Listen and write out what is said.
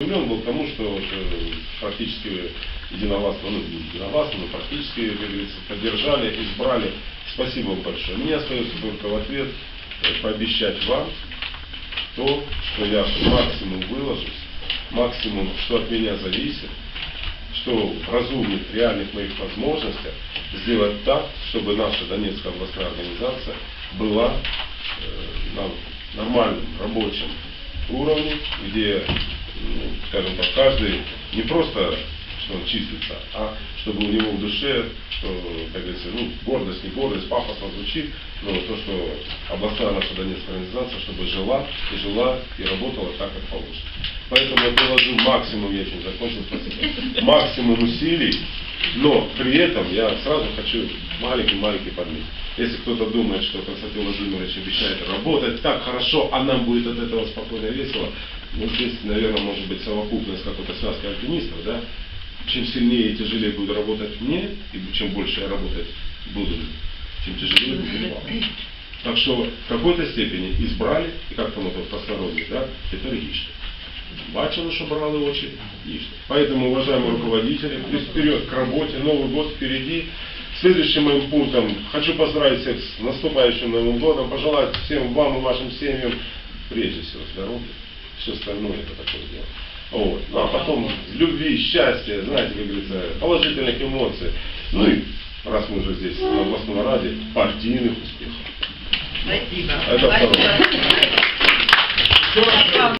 Имен был к тому, что э, практически единогласно, ну не единогласно, но практически, как говорится, поддержали, избрали. Спасибо вам большое. Мне остается только в ответ э, пообещать вам то, что я максимум выложусь, максимум, что от меня зависит, что в реальных моих возможностях сделать так, чтобы наша Донецкая областная организация была э, на нормальном рабочем уровне, где, скажем так, каждый не просто, что он числится, а чтобы у него в душе, что, как говорится, ну, гордость, не гордость, пафосно звучит, но то, что областная наша Донецкая организация, чтобы жила и жила и работала так, как положено. Поэтому я приложу максимум, я очень закончил, спасибо, максимум усилий, но при этом я сразу хочу маленький-маленький подметить. Если кто-то думает, что Константин Владимирович обещает работать так хорошо, а нам будет от этого спокойно и весело, ну здесь, наверное, может быть совокупность какой-то связки альпинистов, да, чем сильнее и тяжелее буду работать мне, и чем больше я работать буду, тем тяжелее будет вам. Так что в какой-то степени избрали, и как там это в простонародье, да, тепер їжте. Бачили, що брали очі, їжте. Поэтому, уважаемые руководители, вперед к работе, Новый год впереди. Следующим моим пунктом хочу поздравить всех с наступающим Новым годом, пожелать всем вам и вашим семьям, прежде всего, здоровья. Все остальное это такое дело. Вот. Ну а потом любви, счастья, знаете, как говорится, положительных эмоций. Ну и раз мы уже здесь на областном раде, партийных успехов. Спасибо. Это второе.